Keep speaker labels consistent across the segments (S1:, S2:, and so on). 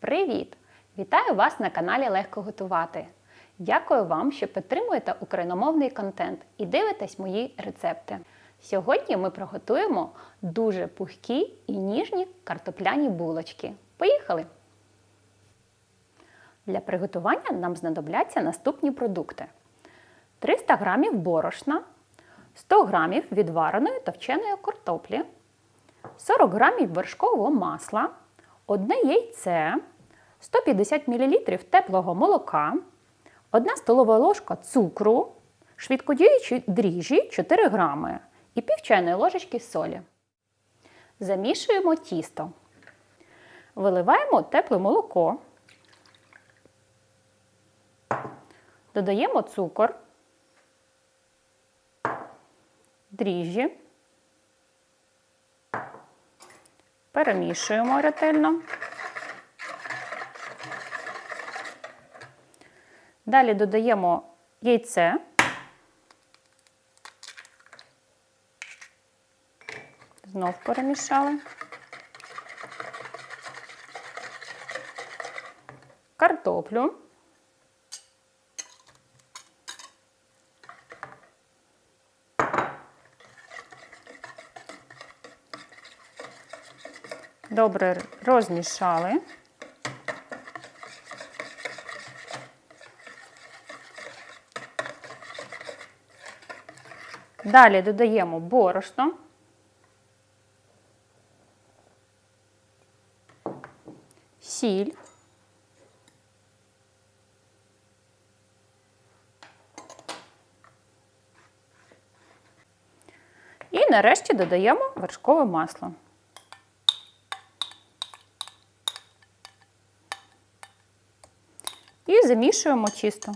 S1: Привіт! Вітаю вас на каналі Легко готувати. Дякую вам, що підтримуєте україномовний контент і дивитесь мої рецепти. Сьогодні ми приготуємо дуже пухкі і ніжні картопляні булочки. Поїхали! Для приготування нам знадобляться наступні продукти: 300 г борошна, 100 г відвареної товченої картоплі, 40 г вершкового масла, одне яйце, 150 мл теплого молока, 1 столова ложка цукру, швидкодіючі дріжджі 4 г і пів чайної ложечки солі. Замішуємо тісто. Виливаємо тепле молоко. Додаємо цукор, дріжджі, перемішуємо ретельно. Далі додаємо яйце. Знов перемішали. Картоплю. Добре розмішали. Далі додаємо борошно. Сіль. І нарешті додаємо вершкове масло. І замішуємо тісто.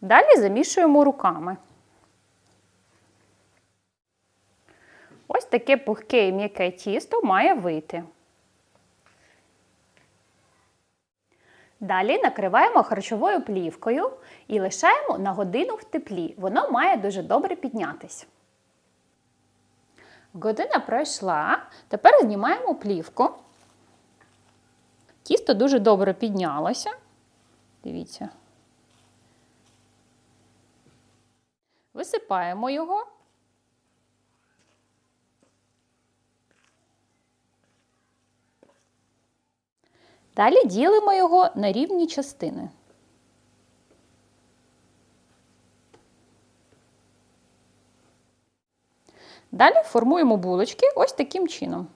S1: Далі замішуємо руками. Ось таке пухке і м'яке тісто має вийти. Далі накриваємо харчовою плівкою і лишаємо на годину в теплі. Воно має дуже добре піднятись. Година пройшла. Тепер знімаємо плівку. Тісто дуже добре піднялося. Дивіться. Висипаємо його. Далі ділимо його на рівні частини. Далі формуємо булочки ось таким чином.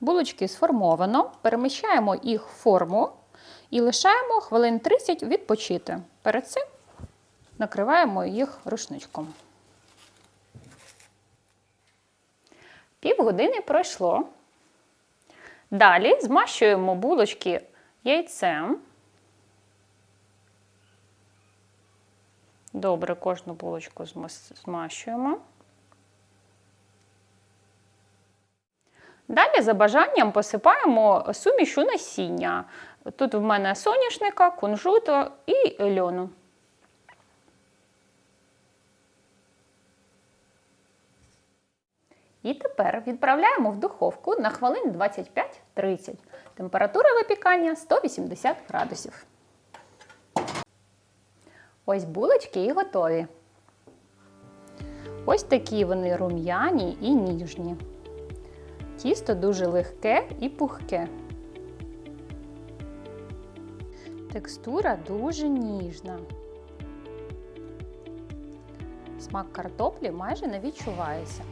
S1: Булочки сформовано, переміщаємо їх в форму і лишаємо хвилин 30 відпочити. Перед цим накриваємо їх рушничком. Півгодини пройшло. Далі змащуємо булочки яйцем. Добре, кожну булочку змащуємо. Далі, за бажанням, посипаємо сумішу насіння. Тут в мене соняшника, кунжуту і льону. І тепер відправляємо в духовку на хвилин 25-30. Температура випікання 180 градусів. Ось булочки і готові. Ось такі вони рум'яні і ніжні. Тісто дуже легке і пухке. Текстура дуже ніжна. Смак картоплі майже не відчувається.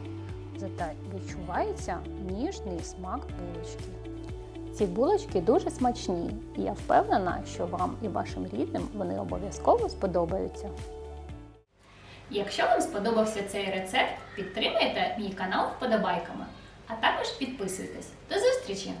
S1: Зате відчувається ніжний смак булочки. Ці булочки дуже смачні, і я впевнена, що вам і вашим рідним вони обов'язково сподобаються. Якщо вам сподобався цей рецепт, підтримайте мій канал вподобайками, а також підписуйтесь. До зустрічі!